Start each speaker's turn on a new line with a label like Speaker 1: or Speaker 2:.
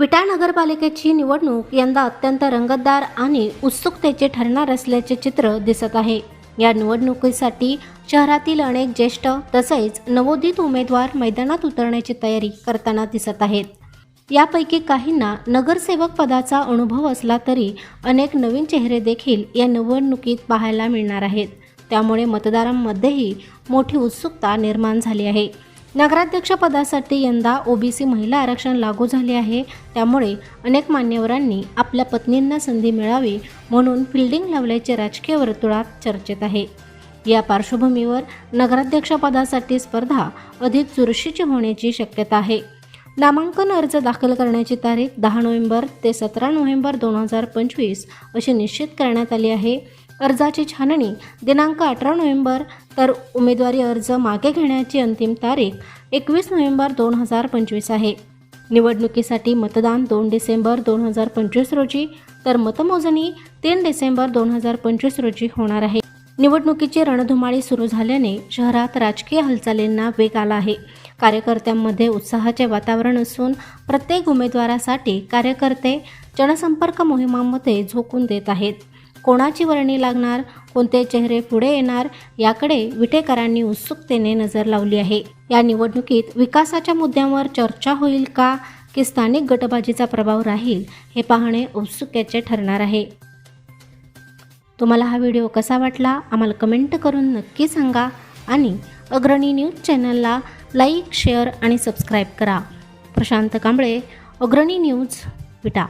Speaker 1: विटा नगरपालिकेची निवडणूक यंदा अत्यंत रंगतदार आणि उत्सुकतेचे ठरणार असल्याचे चित्र दिसत आहे. या निवडणुकीसाठी शहरातील अनेक ज्येष्ठ तसेच नवोदित उमेदवार मैदानात उतरण्याची तयारी करताना दिसत आहेत. यापैकी काहींना नगरसेवक पदाचा अनुभव असला तरी अनेक नवीन चेहरे देखील या निवडणुकीत पाहायला मिळणार आहेत. त्यामुळे मतदारांमध्येही मोठी उत्सुकता निर्माण झाली आहे. नगराध्यक्षपदासाठी यंदा ओबीसी महिला आरक्षण लागू झाले आहे. त्यामुळे अनेक मान्यवरांनी आपल्या पत्नींना संधी मिळावी म्हणून फिल्डिंग लावल्याचे राजकीय वर्तुळात चर्चेत आहे. या पार्श्वभूमीवर नगराध्यक्षपदासाठी स्पर्धा अधिक चुरशीची होण्याची शक्यता आहे. नामांकन अर्ज दाखल करण्याची तारीख दहा नोव्हेंबर ते सतरा नोव्हेंबर दोन हजार पंचवीस अशी निश्चित करण्यात आली आहे. अर्जाची छाननी दिनांक अठरा नोव्हेंबर तर उमेदवारी अर्ज मागे घेण्याची अंतिम तारीख एकवीस नोव्हेंबर दोन हजार पंचवीस आहे. निवडणुकीसाठी मतदान दोन डिसेंबर दोन हजार पंचवीस रोजी तर मतमोजणी तीन डिसेंबर दोन हजार पंचवीस रोजी होणार आहे. निवडणुकीची रणधुमाळी सुरू झाल्याने शहरात राजकीय हालचालींना वेग आला आहे. कार्यकर्त्यांमध्ये उत्साहाचे वातावरण असून प्रत्येक उमेदवारासाठी कार्यकर्ते जनसंपर्क मोहिमांमध्ये झोकून देत आहेत. कोणाची वर्णी लागणार कोणते चेहरे पुढे येणार याकडे विटेकरांनी उत्सुकतेने नजर लावली आहे. या निवडणुकीत विकासाच्या मुद्द्यांवर चर्चा होईल का की स्थानिक गटबाजीचा प्रभाव राहील हे पाहणे औत्सुक्याचे ठरणार आहे. तुम्हाला हा व्हिडिओ कसा वाटला आम्हाला कमेंट करून नक्की सांगा आणि अग्रणी न्यूज चॅनलला लाईक शेअर आणि सबस्क्राईब करा. प्रशांत कांबळे अग्रणी न्यूज विटा.